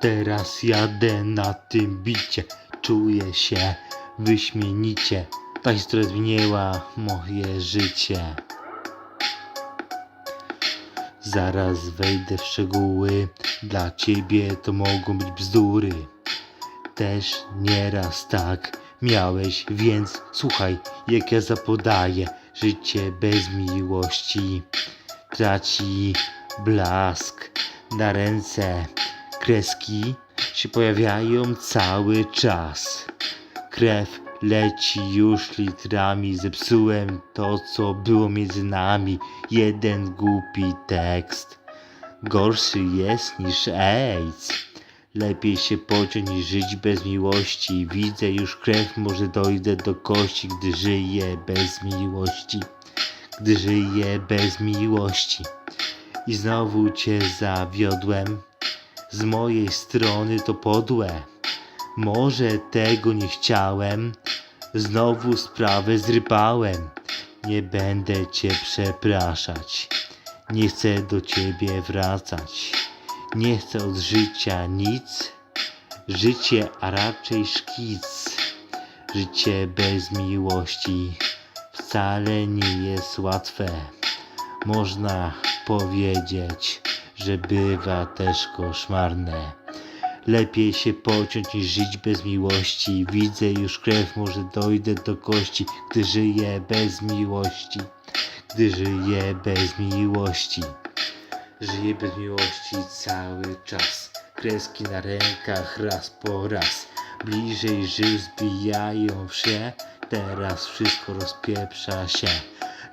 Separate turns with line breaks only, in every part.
Teraz jadę na tym bicie, czuję się wyśmienicie. Ta historia zmieniła moje życie. Zaraz wejdę w szczegóły, dla ciebie to mogą być bzdury. Też nieraz tak miałeś, więc słuchaj, jak ja zapodaję. Życie bez miłości traci blask na ręce. Kreski się pojawiają cały czas. Krew leci już litrami. Zepsułem to, co było między nami. Jeden głupi tekst. Gorszy jest niż AIDS. Lepiej się pociąć niż żyć bez miłości. Widzę już krew, może dojdę do kości, gdy żyję bez miłości. Gdy żyję bez miłości. I znowu cię zawiodłem. Z mojej strony to podłe. Może tego nie chciałem. Znowu sprawę zrypałem. Nie będę cię przepraszać. Nie chcę do ciebie wracać. Nie chcę od życia nic. Życie, a raczej szkic. Życie bez miłości wcale nie jest łatwe. Można powiedzieć, że bywa też koszmarne. Lepiej się pociąć niż żyć bez miłości. Widzę już krew, może dojdę do kości, gdy żyję bez miłości. Gdy żyję bez miłości. Żyję bez miłości cały czas. Kreski na rękach raz po raz. Bliżej żył zbijają się. Teraz wszystko rozpieprza się.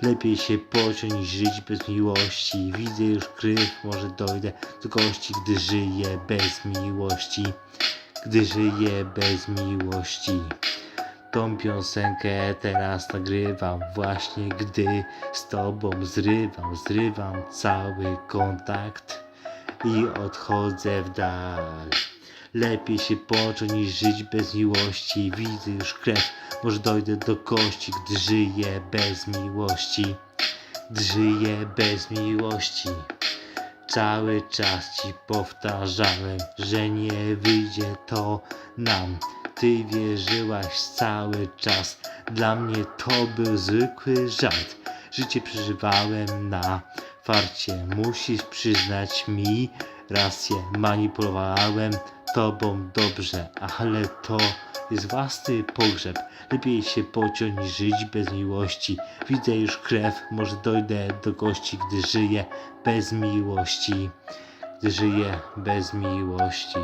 Lepiej się pociąć niż żyć bez miłości. Widzę już kryw, może dojdę do kości, gdy żyję bez miłości. Gdy żyję bez miłości. Tą piosenkę teraz nagrywam właśnie gdy z tobą zrywam, zrywam cały kontakt i odchodzę w dal. Lepiej się poczuć niż żyć bez miłości. Widzę już krew, może dojdę do kości, gdy żyję bez miłości. Gdy żyję bez miłości. Cały czas ci powtarzałem, że nie wyjdzie to nam. Ty wierzyłaś cały czas, dla mnie to był zwykły żart. Życie przeżywałem na farcie, musisz przyznać mi rację. Manipulowałem tobą dobrze, ale to jest własny pogrzeb. Lepiej się pociąć niż żyć bez miłości. Widzę już krew, może dojdę do kości, gdy żyję bez miłości. Gdy żyję bez miłości.